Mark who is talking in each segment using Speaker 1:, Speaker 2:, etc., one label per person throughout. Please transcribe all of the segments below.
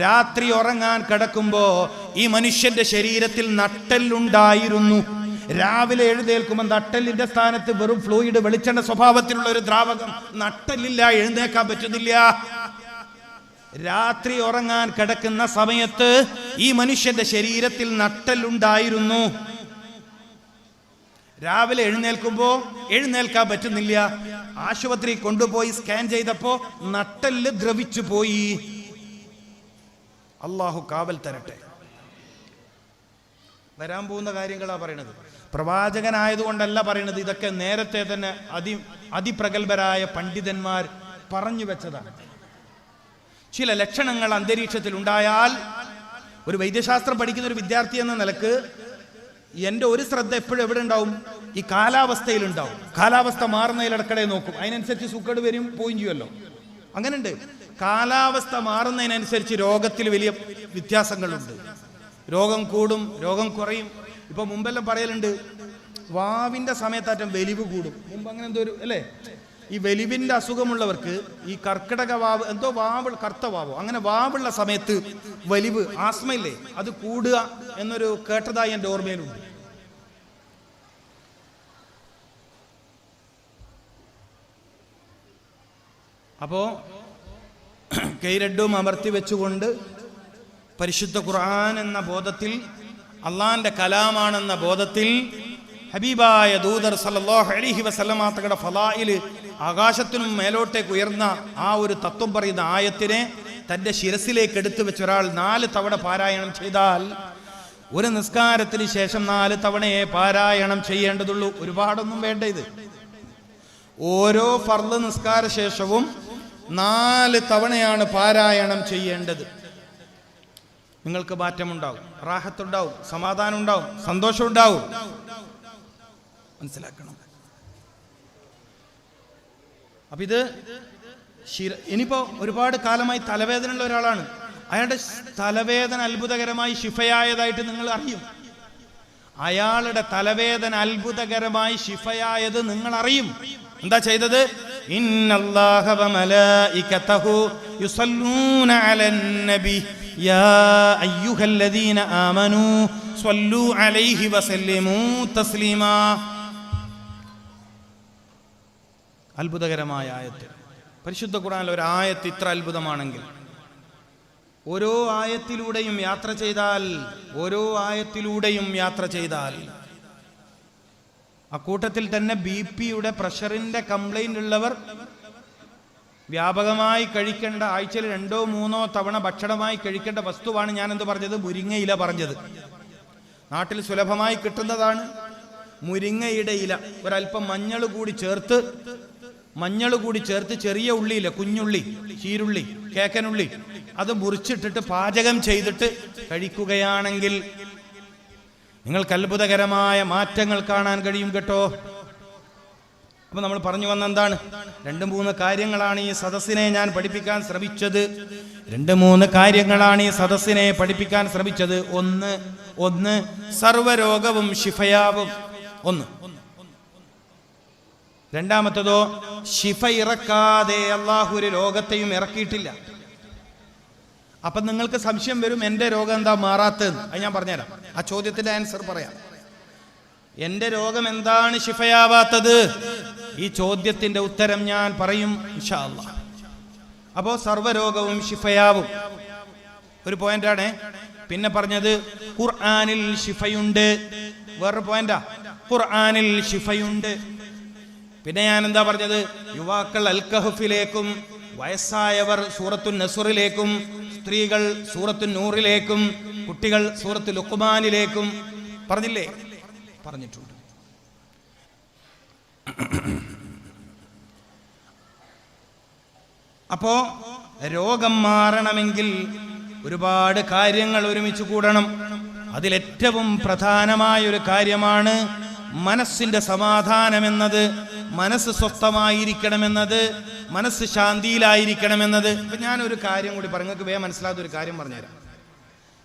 Speaker 1: രാത്രി ഉറങ്ങാൻ കിടക്കുമ്പോ ഈ മനുഷ്യന്റെ ശരീരത്തിൽ നട്ടെല്ലുണ്ടായിരുന്നു. രാവിലെ എഴുന്നേൽക്കുമ്പോൾ നട്ടെല്ലിന്റെ സ്ഥാനത്ത് വെറും ഫ്ലൂയിഡ് വെളിച്ചെണ്ണ സ്വഭാവത്തിലുള്ള ഒരു ദ്രാവകം. നട്ടെല്ലില്ല എഴുന്നേക്കാൻ പറ്റുന്നില്ല. രാത്രി ഉറങ്ങാൻ കിടക്കുന്ന സമയത്ത് ഈ മനുഷ്യന്റെ ശരീരത്തിൽ നട്ടെല്ലുണ്ടായിരുന്നു. രാവിലെ എഴുന്നേൽക്കുമ്പോ എഴുന്നേൽക്കാൻ പറ്റുന്നില്ല. ആശുപത്രി കൊണ്ടുപോയി സ്കാൻ ചെയ്തപ്പോ നട്ടെല്ല് ദ്രവിച്ചു പോയി അള്ളാഹു കാവൽ തരട്ടെ. വരാൻ പോകുന്ന കാര്യങ്ങളാ പറയണത്. പ്രവാചകനായതുകൊണ്ടല്ല പറയണത്. ഇതൊക്കെ നേരത്തെ തന്നെ അതി അതിപ്രഗത്ഭരായ പണ്ഡിതന്മാർ പറഞ്ഞു വെച്ചതാണ്. ചില ലക്ഷണങ്ങൾ അന്തരീക്ഷത്തിൽ ഉണ്ടായാൽ ഒരു വൈദ്യശാസ്ത്രം പഠിക്കുന്ന ഒരു വിദ്യാർത്ഥി എന്ന നിലയ്ക്ക് എന്റെ ഒരു ശ്രദ്ധ എപ്പോഴും എവിടെ ഉണ്ടാവും? ഈ കാലാവസ്ഥയിൽ ഉണ്ടാവും. കാലാവസ്ഥ മാറുന്നതിലടക്കടെ നോക്കും. അതിനനുസരിച്ച് സൂക്കേട് വരും പോയും ചെയ്യുമല്ലോ. അങ്ങനെയുണ്ട്. കാലാവസ്ഥ മാറുന്നതിനനുസരിച്ച് രോഗത്തിൽ വലിയ വ്യത്യാസങ്ങളുണ്ട്. രോഗം കൂടും രോഗം കുറയും. ഇപ്പൊ മുമ്പെല്ലാം പറയലുണ്ട് വാവിന്റെ സമയത്താറ്റം വലിവ് കൂടും. മുമ്പ് അങ്ങനെ എന്തോ ഒരു അല്ലേ? ഈ വലിവിന്റെ അസുഖമുള്ളവർക്ക് ഈ കർക്കിടക വാവ് എന്തോ വാവ് കറുത്ത വാവോ അങ്ങനെ വാവുള്ള സമയത്ത് വലിവ് ആസ്മയില്ലേ അത് കൂടുക എന്നൊരു കേട്ടതായി എന്റെ ഓർമ്മയിലുണ്ട്. അപ്പോ കൈരഡും അമർത്തി വെച്ചുകൊണ്ട് പരിശുദ്ധ ഖുർആൻ എന്ന ബോധത്തിൽ അള്ളാന്റെ കലാമാണെന്ന ബോധത്തിൽ ഹബീബായ ദൂതർ സല്ലല്ലാഹു അലൈഹി വസല്ലമ തങ്ങളുടെ ഫലായിൽ ആകാശത്തിനും മേലോട്ടേക്ക് ഉയർന്ന ആ ഒരു തത്വം പറയുന്ന ആയത്തിനെ തന്റെ ശിരസിലേക്ക് എടുത്തു വെച്ച ഒരാൾ നാല് തവണ പാരായണം ചെയ്താൽ ഒരു നിസ്കാരത്തിന് ശേഷം നാല് തവണയെ പാരായണം ചെയ്യേണ്ടതുള്ളൂ. ഒരുപാടൊന്നും വേണ്ട ഇത്. ഓരോ ഫർദ് നിസ്കാര ശേഷവും നാല് തവണയാണ് പാരായണം ചെയ്യേണ്ടത്. നിങ്ങൾക്ക് മാറ്റമുണ്ടാവും റാഹത്തുണ്ടാവും സമാധാനം ഉണ്ടാവും സന്തോഷം ഉണ്ടാവും മനസ്സിലാക്കണം. അപ്പൊ ഇത് ഇനിയിപ്പോ ഒരുപാട് കാലമായി തലവേദന ഉള്ള ഒരാളാണ്. അയാളുടെ തലവേദന അത്ഭുതകരമായി ശിഫയായതായിട്ട് നിങ്ങൾ അറിയും. അയാളുടെ തലവേദന അത്ഭുതകരമായി ശിഫയായത് നിങ്ങൾ അറിയും എന്താ ചെയ്തത്? അത്ഭുതകരമായ ആയത്ത്. പരിശുദ്ധ ഖുർആനിൽ ഒരു ആയത്ത് ഇത്ര അത്ഭുതമാണെങ്കിൽ. ഓരോ ആയത്തിലൂടെയും യാത്ര ചെയ്താൽ ഓരോ ആയത്തിലൂടെയും യാത്ര ചെയ്താൽ അക്കൂട്ടത്തിൽ തന്നെ ബി പിയുടെ പ്രഷറിന്റെ കംപ്ലൈന്റ് ഉള്ളവർ വ്യാപകമായി കഴിക്കേണ്ട ആഴ്ചയിൽ രണ്ടോ മൂന്നോ തവണ ഭക്ഷണമായി കഴിക്കേണ്ട വസ്തുവാണ് ഞാൻ എന്ത് പറഞ്ഞത്? മുരിങ്ങയില പറഞ്ഞത്. നാട്ടിൽ സുലഭമായി കിട്ടുന്നതാണ് മുരിങ്ങയുടെ ഇല. ഒരല്പം മഞ്ഞൾ കൂടി ചേർത്ത് മഞ്ഞൾ കൂടി ചേർത്ത് ചെറിയ ഉള്ളിയില്ല കുഞ്ഞുള്ളി ചീരുള്ളി കേക്കനുള്ളി അത് മുറിച്ചിട്ടിട്ട് പാചകം ചെയ്തിട്ട് കഴിക്കുകയാണെങ്കിൽ നിങ്ങൾക്ക് അത്ഭുതകരമായ മാറ്റങ്ങൾ കാണാൻ കഴിയും കേട്ടോ. അപ്പൊ നമ്മൾ പറഞ്ഞു വന്ന എന്താണ് രണ്ട് മൂന്ന് കാര്യങ്ങളാണ് ഈ സദസ്സിനെ ഞാൻ പഠിപ്പിക്കാൻ ശ്രമിച്ചത്. രണ്ട് മൂന്ന് കാര്യങ്ങളാണ് ഈ സദസ്സിനെ പഠിപ്പിക്കാൻ ശ്രമിച്ചത്. ഒന്ന് ഒന്ന് സർവരോഗവും ശിഫയാവും. ഒന്ന്. രണ്ടാമത്തതോ ശിഫ ഇറക്കാതെ അള്ളാഹു ഒരു രോഗത്തെയും ഇറക്കിയിട്ടില്ല. അപ്പൊ നിങ്ങൾക്ക് സംശയം വരും എന്റെ രോഗം എന്താ മാറാത്ത അത് ഞാൻ പറഞ്ഞുതരാം. ആ ചോദ്യത്തിന്റെ ആൻസർ പറയാം. എന്റെ രോഗം എന്താണ് ശിഫയാവാത്തത്? ഈ ചോദ്യത്തിന്റെ ഉത്തരം ഞാൻ പറയും അപ്പോൾ അപ്പോ സർവരോഗവും ശിഫയാവും. ഒരു പോയിന്റാണ്. പിന്നെ പറഞ്ഞത് ഖുർആാനിൽ ശിഫയുണ്ട്. വേറൊരു പോയിന്റാ. ഖുർആാനിൽ ശിഫയുണ്ട്. പിന്നെ ഞാൻ എന്താ പറഞ്ഞത്? യുവാക്കൾ അൽ കഹഫിലേക്കും വയസ്സായവർ സൂറത്തു നസുറിലേക്കും സ്ത്രീകൾ സൂറത്തു നൂറിലേക്കും കുട്ടികൾ സൂറത്ത് ലുക്കുമാനിലേക്കും പറഞ്ഞില്ലേ? പറഞ്ഞിട്ടുണ്ട്. അപ്പോ രോഗം മാറണമെങ്കിൽ ഒരുപാട് കാര്യങ്ങൾ ഒരുമിച്ച് കൂടണം. അതിലേറ്റവും പ്രധാനമായ ഒരു കാര്യമാണ് മനസ്സിന്റെ സമാധാനമെന്നത് മനസ്സ് സ്വസ്ഥമായിരിക്കണമെന്നത് മനസ്സ് ശാന്തിയിലായിരിക്കണമെന്നത്. ഇപ്പൊ ഞാനൊരു കാര്യം കൂടി പറഞ്ഞു നിങ്ങൾക്ക് വേഗം മനസ്സിലാത്ത ഒരു കാര്യം പറഞ്ഞുതരാം.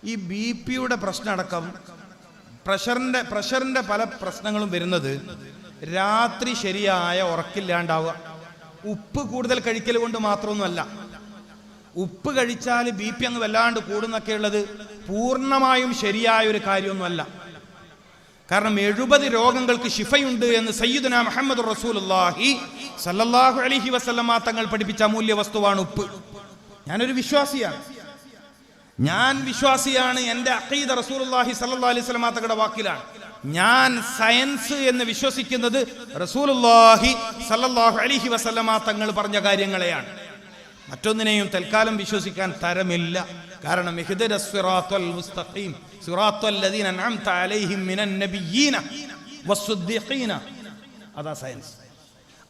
Speaker 1: ഈ ബി പിയുടെ പ്രശ്നമടക്കം പ്രഷറിന്റെ പ്രഷറിന്റെ പല പ്രശ്നങ്ങളും വരുന്നത് രാത്രി ശരിയായ ഉറക്കില്ലാണ്ടാവുക. ഉപ്പ് കൂടുതൽ കഴിക്കൽ കൊണ്ട് മാത്രമൊന്നുമല്ല. ഉപ്പ് കഴിച്ചാൽ ബി പി അങ്ങ് വല്ലാണ്ട് കൂടുന്നൊക്കെ ഉള്ളത് പൂർണമായും ശരിയായ ഒരു കാര്യമൊന്നുമല്ല. കാരണം എഴുപത് രോഗങ്ങൾക്ക് ശിഫയുണ്ട് എന്ന് സയ്യിദുന മുഹമ്മദ് റസൂലുള്ളാഹി സല്ലല്ലാഹു അലൈഹി വസല്ലമ തങ്ങൾ പഠിപ്പിച്ച അമൂല്യ വസ്തുവാണ് ഉപ്പ്. ഞാനൊരു വിശ്വാസിയാണ്. ഞാൻ വിശ്വാസിയാണ് എന്റെ അഖീദ റസൂലുള്ളാഹി സല്ലല്ലാഹു അലൈഹി വസല്ലമ തങ്ങളുടെ വാക്കിലാണ്. ഞാൻ സയൻസ് എന്ന് വിശ്വസിക്കുന്നത് റസൂലുള്ളാഹി സല്ലല്ലാഹു അലൈഹി വസല്ലമ തങ്ങൾ പറഞ്ഞ കാര്യങ്ങളെയാണ്. മറ്റൊന്നിനെയും തൽക്കാലം വിശ്വസിക്കാൻ തരമില്ല. കാരണം അതാ സയൻസ്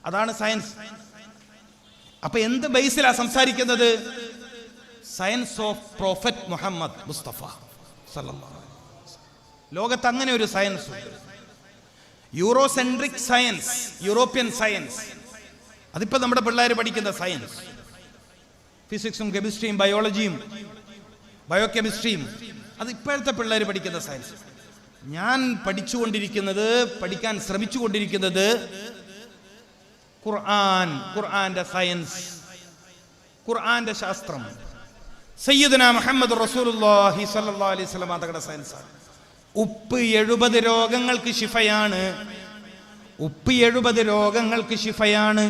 Speaker 1: അതാണ് സയൻസ് അപ്പൊ എന്ത് ബേസിലാ സംസാരിക്കുന്നത്? Science of prophet Muhammad Mustafa. ലോകത്ത് അങ്ങനെ ഒരു സയൻസ് ഉണ്ട്. യൂറോസെൻട്രിക് സയൻസ് യൂറോപ്യൻ സയൻസ് അതിപ്പോ നമ്മുടെ പിള്ളേർ പഠിക്കുന്ന സയൻസ് ഫിസിക്സും കെമിസ്ട്രിയും ബയോളജിയും ബയോ കെമിസ്ട്രിയും അത് ഇപ്പോഴത്തെ പിള്ളേർ പഠിക്കുന്ന സയൻസ് ഞാൻ പഠിച്ചുകൊണ്ടിരിക്കുന്നത് പഠിക്കാൻ ശ്രമിച്ചുകൊണ്ടിരിക്കുന്നത് ഖുർആൻ ഖുർആന്റെ സയൻസ് ഖുർആന്റെ ശാസ്ത്രം. സയ്യിദുന മുഹമ്മദ് റസൂലുള്ളാഹി സ്വല്ലല്ലാഹു അലൈഹി വസല്ലം സയൻസാണ് ഉപ്പ് എഴുപത് രോഗങ്ങൾക്ക് ശിഫയാണ്. ഉപ്പ് എഴുപത് രോഗങ്ങൾക്ക് ശിഫയാണ്.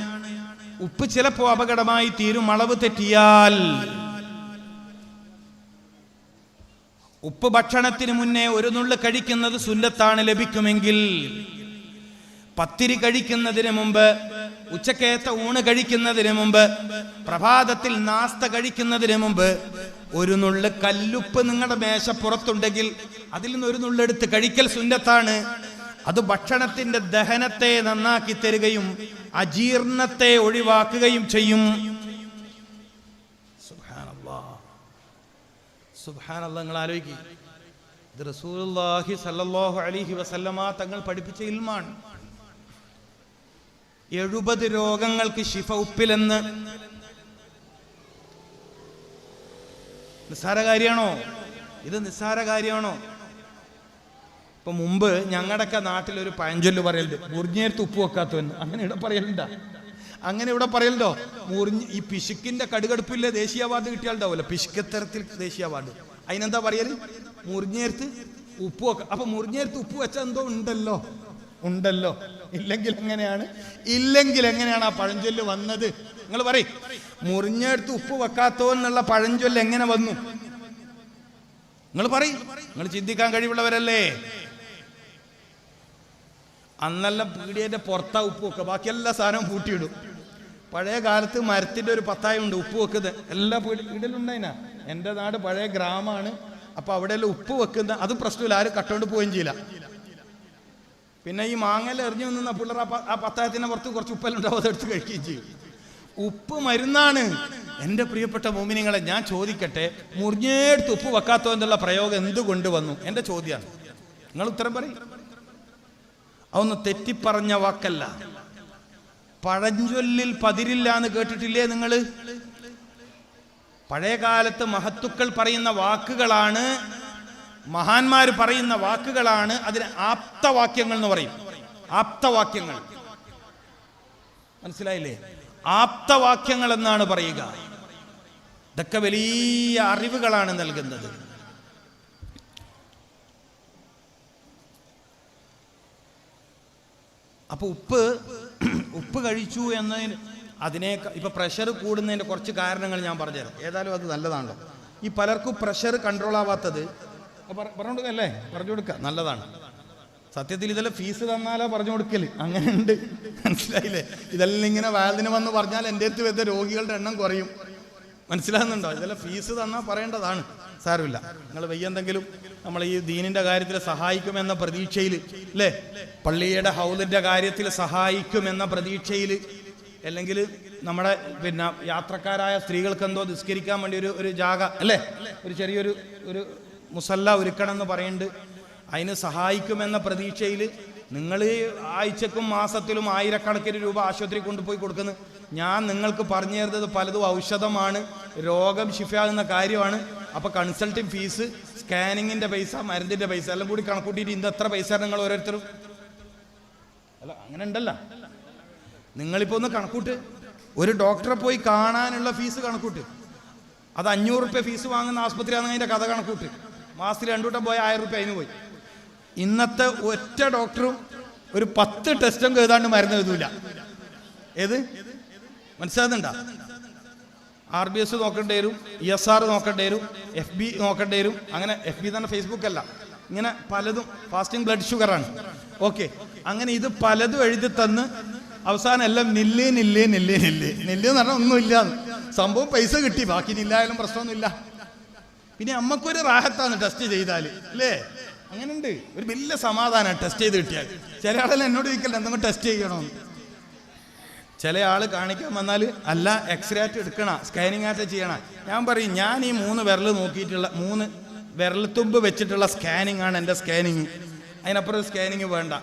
Speaker 1: ഉപ്പ് ചിലപ്പോൾ അപകടമായി തീരും അളവ് തെറ്റിയാൽ ഉപ്പ് ഭക്ഷണത്തിന് മുന്നേ ഒരു നുള്ളു കഴിക്കുന്നത് സുന്നത്താണ് ലഭിക്കുമെങ്കിൽ പത്തിരി കഴിക്കുന്നതിന് മുമ്പ് ഉച്ചക്കേത്ത ഊണ് കഴിക്കുന്നതിന് മുമ്പ് പ്രഭാതത്തിൽ നാസ്ത കഴിക്കുന്നതിന് മുമ്പ് ഒരു നുള്ള് കല്ലുപ്പ് നിങ്ങളുടെ മേശപ്പുറത്തുണ്ടെങ്കിൽ അതിൽ നിന്ന് ഒരു നുള്ളെടുത്ത് കഴിക്കൽ സുന്നത്താണ്. അത് ഭക്ഷണത്തിന്റെ ദഹനത്തെ നന്നാക്കി തരികയും അജീർണത്തെ ഒഴിവാക്കുകയും ചെയ്യും. സുബ്ഹാനല്ലാഹ് നിങ്ങൾ ആലോചിക്കുക ഇത് റസൂലുള്ളാഹി സല്ലല്ലാഹു അലൈഹി വസല്ലമ തങ്ങൾ പഠിപ്പിച്ച ഇൽമാണ്. എഴുപത് രോഗങ്ങൾക്ക് ശിഫ ഉപ്പിലെന്ന്. നിസ്സാര കാര്യമാണോ? ഇത് നിസ്സാര കാര്യമാണോ? ഇപ്പൊ മുമ്പ് നാട്ടിൽ ഒരു പഴഞ്ചൊല്ല് പറയലുണ്ട് മുറിഞ്ഞേർത്ത് ഉപ്പ് വെക്കാത്തവൻ. അങ്ങനെ ഇവിടെ പറയലുണ്ടാ. അങ്ങനെ ഇവിടെ പറയലുണ്ടോ? മുറിഞ്ഞ് ഈ പിശുക്കിന്റെ കടുകടുപ്പില്ല ദേശീയ അവാർഡ് കിട്ടിയാലുണ്ടാവുമല്ലോ. പിശുക്കത്തരത്തിൽ ദേശീയ അവാർഡ്. അതിനെന്താ പറയൽ? മുറിഞ്ഞേർത്ത് ഉപ്പ് വെക്കാം. അപ്പൊ മുറിഞ്ഞേർത്ത് ഉപ്പ് വെച്ചാൽ എന്തോ ഉണ്ടല്ലോ. ഉണ്ടല്ലോ. ഇല്ലെങ്കിൽ എങ്ങനെയാണ്? ഇല്ലെങ്കിൽ എങ്ങനെയാണ് ആ പഴഞ്ചൊല്ല് വന്നത്? നിങ്ങൾ പറയും. മുറിഞ്ഞെടുത്ത് ഉപ്പ് വെക്കാത്തോ എന്നുള്ള പഴഞ്ചൊല്ല് എങ്ങനെ വന്നു? നിങ്ങൾ പറയും. നിങ്ങൾ ചിന്തിക്കാൻ കഴിവുള്ളവരല്ലേ? അന്നെല്ലാം പീടിയന്റെ പുറത്താ ഉപ്പ് വെക്കുക. ബാക്കി എല്ലാ സാധനവും പൂട്ടിയിടും. പഴയ കാലത്ത് മരത്തിന്റെ ഒരു പത്തായം ഉണ്ട് ഉപ്പ് വെക്കുന്നത്. എല്ലാ വീടിലുണ്ടായിനാ. എന്റെ നാട് പഴയ ഗ്രാമമാണ്. അപ്പൊ അവിടെയെല്ലാം ഉപ്പ് വെക്കുന്ന അത് പ്രശ്നമില്ല. ആരും കട്ടുകൊണ്ട് പോവുകയും ചെയ്യില്ല. പിന്നെ ഈ മാങ്ങൽ എറിഞ്ഞു നിന്ന പിള്ളേർ ആ പത്തായത്തിന് പുറത്ത് കുറച്ച് ഉപ്പെല്ലാം അതെടുത്ത് കഴിക്കുകയും ചെയ്യും. ഉപ്പ് മരുന്നാണ്. എന്റെ പ്രിയപ്പെട്ട മോമിനിങ്ങളെ ഞാൻ ചോദിക്കട്ടെ മുറിഞ്ഞേടുത്ത് ഉപ്പ് വെക്കാത്തോ എന്നുള്ള പ്രയോഗം എന്തുകൊണ്ട് വന്നു? എന്റെ ചോദ്യമാണ്. നിങ്ങൾ ഉത്തരം പറയും. അതൊന്ന് തെറ്റിപ്പറഞ്ഞ വാക്കല്ല. പഴഞ്ചൊല്ലിൽ പതിരില്ല എന്ന് കേട്ടിട്ടില്ലേ നിങ്ങൾ പഴയ കാലത്ത് മഹത്തുക്കൾ പറയുന്ന വാക്കുകളാണ് മഹാന്മാർ പറയുന്ന വാക്കുകളാണ് അതിന് ആപ്തവാക്യങ്ങൾ എന്ന് പറയും. ആപ്തവാക്യങ്ങൾ. മനസ്സിലായില്ലേ? ആപ്തവാക്യങ്ങൾ എന്നാണ് പറയുക. ഇതൊക്കെ വലിയ അറിവുകളാണ് നൽകുന്നത്. അപ്പൊ ഉപ്പ് ഉപ്പ് കഴിച്ചു എന്നതിന് അതിനെ ഇപ്പൊ പ്രഷർ കൂടുന്നതിന്റെ കുറച്ച് കാരണങ്ങൾ ഞാൻ പറഞ്ഞുതരാം. ഏതായാലും അത് നല്ലതാണല്ലോ. ഈ പലർക്കും പ്രഷർ കൺട്രോൾ ആവാത്തത് പറഞ്ഞു കൊടുക്കല്ലേ? പറഞ്ഞു കൊടുക്കുക നല്ലതാണ്. സത്യത്തിൽ ഇതെല്ലാം ഫീസ് തന്നാലോ പറഞ്ഞു കൊടുക്കൽ. അങ്ങനെ ഉണ്ട് മനസ്സിലായില്ലേ? ഇതെല്ലാം ഇങ്ങനെ വാൽദിന് വന്ന് പറഞ്ഞാൽ എന്റെ അടുത്ത് വരുന്ന രോഗികളുടെ എണ്ണം കുറയും. മനസ്സിലാകുന്നുണ്ടോ? ഇതെല്ലാം ഫീസ് തന്നാൽ പറയേണ്ടതാണ്. സാരമില്ല നിങ്ങൾ വയ്യെന്തെങ്കിലും നമ്മൾ ഈ ദീനിന്റെ കാര്യത്തിൽ സഹായിക്കുമെന്ന പ്രതീക്ഷയിൽ അല്ലേ? പള്ളിയുടെ ഹൗലിന്റെ കാര്യത്തിൽ സഹായിക്കുമെന്ന പ്രതീക്ഷയിൽ അല്ലെങ്കിൽ നമ്മുടെ പിന്നെ യാത്രക്കാരായ സ്ത്രീകൾക്ക് എന്തോ നിസ്കരിക്കാൻ വേണ്ടി ഒരു ഒരു ജാഗ അല്ലേ? ഒരു ചെറിയൊരു ഒരു മുസല്ല ഒരുക്കണം എന്ന് പറയുന്നുണ്ട്. അതിന് സഹായിക്കുമെന്ന പ്രതീക്ഷയിൽ നിങ്ങൾ ആഴ്ചക്കും മാസത്തിലും ആയിരക്കണക്കിന് രൂപ ആശുപത്രി കൊണ്ടുപോയി കൊടുക്കുന്നു. ഞാൻ നിങ്ങൾക്ക് പറഞ്ഞു തരുന്നത് പലതും ഔഷധമാണ് രോഗം ശിഫയാകുന്ന കാര്യമാണ്. അപ്പൊ കൺസൾട്ടിങ് ഫീസ് സ്കാനിങ്ങിന്റെ പൈസ മരുന്നിന്റെ പൈസ എല്ലാം കൂടി കണക്കൂട്ടിയിട്ട് ഇന്ന് എത്ര പൈസ നിങ്ങൾ ഓരോരുത്തരും? അല്ല അങ്ങനെ ഉണ്ടല്ല. നിങ്ങളിപ്പോ ഒന്ന് കണക്കൂട്ട്. ഒരു ഡോക്ടറെ പോയി കാണാനുള്ള ഫീസ് കണക്കൂട്ട്. അത് അഞ്ഞൂറ് റുപ്യ ഫീസ് വാങ്ങുന്ന ആസ്പത്രിയാണെങ്കിൽ അതിന്റെ കഥ കണക്കൂട്ട്. മാസത്തിൽ രണ്ടു വട്ടം പോയ ആയിരം റുപ്യ അതിന് പോയി. ഇന്നത്തെ ഒറ്റ ഡോക്ടറും ഒരു പത്ത് ടെസ്റ്റും എഴുതാണ്ട് മരുന്ന് എഴുതൂല. ഏത്? മനസ്സിലാകുന്നുണ്ടോ ആർ ബി എസ് നോക്കേണ്ടി വരും ഇ എസ് ആർ നോക്കേണ്ടി വരും എഫ് ബി നോക്കേണ്ടി വരും. അങ്ങനെ എഫ് ബി തന്നെ ഫേസ്ബുക്ക് അല്ല. ഇങ്ങനെ പലതും ഫാസ്റ്റിംഗ് ബ്ലഡ് ഷുഗറാണ് ഓക്കെ അങ്ങനെ ഇത് പലതും എഴുതി തന്ന് അവസാനം എല്ലാം നില്ലേ നില്ലേ നില്ലേ നില്ലേ. നില്ലേ എന്ന് പറഞ്ഞാൽ ഒന്നുമില്ല സംഭവം പൈസ കിട്ടി. ബാക്കി നില്ലായാലും പ്രശ്നമൊന്നുമില്ല. പിന്നെ അമ്മക്കൊരു റാഹത്താണ് ടെസ്റ്റ് ചെയ്താൽ അല്ലേ? അങ്ങനെയുണ്ട്. ഒരു വലിയ സമാധാനമാണ് ടെസ്റ്റ് ചെയ്ത് കിട്ടിയാൽ ചില ആളെല്ലാം എന്നോട് ചോദിക്കല്ല എന്തെങ്കിലും ടെസ്റ്റ് ചെയ്യണമെന്ന് ചില ആൾ കാണിക്കാൻ വന്നാൽ അല്ല എക്സ്റേ ആയിട്ട് എടുക്കണ സ്കാനിങ് ആയിട്ട് ചെയ്യണ. ഞാൻ പറയും ഞാൻ ഈ മൂന്ന് വിരൽ നോക്കിയിട്ടുള്ള മൂന്ന് വിരൽത്തുമ്പ് വെച്ചിട്ടുള്ള സ്കാനിങ് ആണ് എന്റെ സ്കാനിങ് അതിനപ്പുറം സ്കാനിങ് വേണ്ട.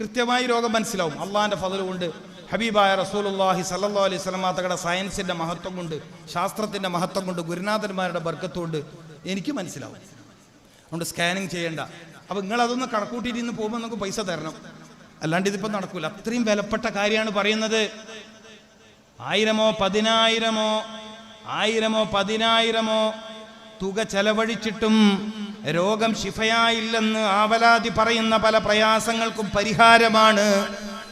Speaker 1: കൃത്യമായി രോഗം മനസ്സിലാവും. അള്ളാഹിന്റെ ഫതൽ കൊണ്ട് ഹബീബായ റസൂലുള്ളാഹി സല്ലാ അലൈഹി സ്വലമാ സയൻസിന്റെ മഹത്വം കൊണ്ട് ശാസ്ത്രത്തിന്റെ മഹത്വം കൊണ്ട് ഗുരുനാഥന്മാരുടെ ബർക്കത്തുകൊണ്ട് എനിക്ക് മനസ്സിലാവും. അതുകൊണ്ട് സ്കാനിങ് ചെയ്യേണ്ട. അപ്പോൾ നിങ്ങളതൊന്ന് കണക്കൂട്ടിയിട്ട് ഇന്ന് പോകുമ്പോൾ നമുക്ക് പൈസ തരണം. അല്ലാണ്ട് ഇതിപ്പോൾ നടക്കൂല. അത്രയും വിലപ്പെട്ട കാര്യമാണ് പറയുന്നത്. ആയിരമോ പതിനായിരമോ ആയിരമോ പതിനായിരമോ തുക ചെലവഴിച്ചിട്ടും രോഗം ശിഫയായില്ലെന്ന് ആവലാതി പറയുന്ന പല പ്രയാസങ്ങൾക്കും പരിഹാരമാണ്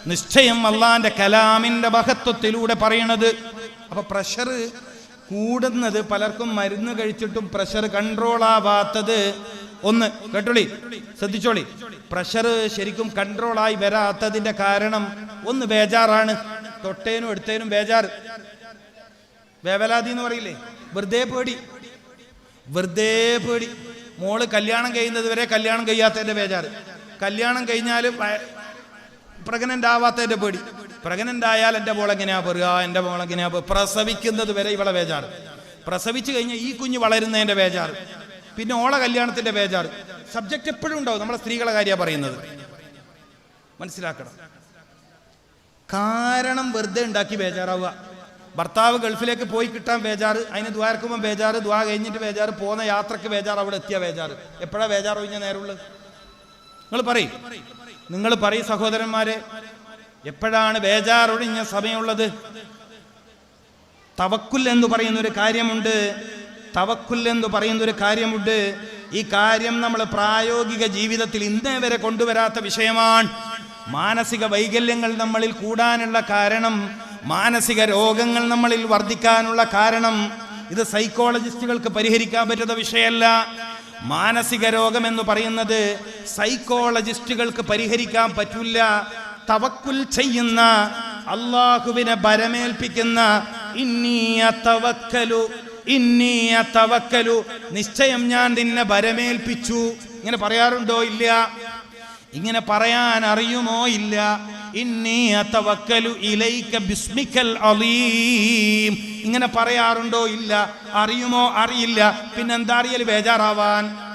Speaker 1: നിശ്ചയം അള്ളാന്റെ കലാമിന്റെ മഹത്വത്തിലൂടെ പറയണത്. അപ്പൊ പ്രഷർ കൂടുന്നത് പലർക്കും മരുന്ന് കഴിച്ചിട്ടും പ്രഷർ കൺട്രോൾ ആവാത്തത്. ഒന്ന് കേട്ടോളി ശ്രദ്ധിച്ചോളി. പ്രഷർ ശരിക്കും കൺട്രോളായി വരാത്തതിന്റെ കാരണം ഒന്ന് ബേജാറാണ്. തൊട്ടേനും എടുത്തേനും ബേജാറ്. വേവലാതി എന്ന് പറയില്ലേ? വെറുതെ പേടി. വെറുതെ പേടി. മോൾ കല്യാണം കഴിയുന്നത് വരെ കല്യാണം കഴിയാത്തതിന്റെ ബേജാറ്. കല്യാണം കഴിഞ്ഞാൽ പ്രഗ്നന്റ് ആവാത്തതിന്റെ പേടി. പ്രഗ്നന്റ് ആയാൽ എന്റെ മോൾ എങ്ങനെയാ പറയുക എന്റെ പെ- പ്രസവിക്കുന്നത് വരെ ഇവളെ ബേജാറ്. പ്രസവിച്ചു കഴിഞ്ഞാൽ ഈ കുഞ്ഞ് വളരുന്നതിന്റെ ബേജാറ്. പിന്നെ ഓളെ കല്യാണത്തിന്റെ ബേജാറ്. സബ്ജക്റ്റ് എപ്പോഴും ഉണ്ടാവും. നമ്മളെ സ്ത്രീകളെ കാര്യമാണ് പറയുന്നത്. മനസ്സിലാക്കണം. കാരണം വെറുതെ ഉണ്ടാക്കി ബേജാറാവുക. ഭർത്താവ് ഗൾഫിലേക്ക് പോയി കിട്ടാൻ ബേജാറ്. അതിന് ദ്വാരക്കുമ്പോൾ ബേജാറ്. ദ്വാ കഴിഞ്ഞിട്ട് ബേജാറ്. പോകുന്ന യാത്രയ്ക്ക് ബേജാറ്. അവിടെ എത്തിയ ബേജാറ്. എപ്പോഴാ ബേജാറ് ഒഴിഞ്ഞ നേരമുള്ളത്? നിങ്ങൾ പറയും. നിങ്ങൾ പറയും സഹോദരന്മാരെ. എപ്പോഴാണ് ബേജാറൊഴിഞ്ഞ സമയമുള്ളത്? തവക്കുൽ എന്ന് പറയുന്ന ഒരു കാര്യമുണ്ട്. തവക്കുൽ എന്ന് പറയുന്ന ഒരു കാര്യമുണ്ട്. ഈ കാര്യം നമ്മൾ പ്രായോഗിക ജീവിതത്തിൽ ഇന്നേ വരെ കൊണ്ടുവരാത്ത വിഷയമാണ്. മാനസിക വൈകല്യങ്ങൾ നമ്മളിൽ കൂടാനുള്ള കാരണം മാനസിക രോഗങ്ങൾ നമ്മളിൽ വർദ്ധിക്കാനുള്ള കാരണം ഇത് സൈക്കോളജിസ്റ്റുകൾക്ക് പരിഹരിക്കാൻ പറ്റുന്ന വിഷയമല്ല. മാനസിക രോഗം എന്ന് പറയുന്നത് സൈക്കോളജിസ്റ്റുകൾക്ക് പരിഹരിക്കാൻ പറ്റില്ല. തവക്കുൽ ചെയ്യുന്ന അള്ളാഹുവിനെ ബരമേൽപ്പിക്കുന്ന ഇന്നീയ തവക്കലു ഇന്നീയ തവക്കലു നിശ്ചയം ഞാൻ നിന്നെ ബരമേൽപ്പിച്ചു ഇങ്ങനെ പറയാറുണ്ടോ ഇല്ല? ഇങ്ങനെ പറയാൻ അറിയുമോ ഇല്ല? ഇന്നീയ തവക്കലു ഇലൈക ബിസ്മിക്കൽ അലീം. ഇങ്ങനെ പറയാറുണ്ടോ ഇല്ല? അറിയുമോ അറിയില്ല? പിന്നെന്താ അറിയൽ ബേജാറാവാൻ.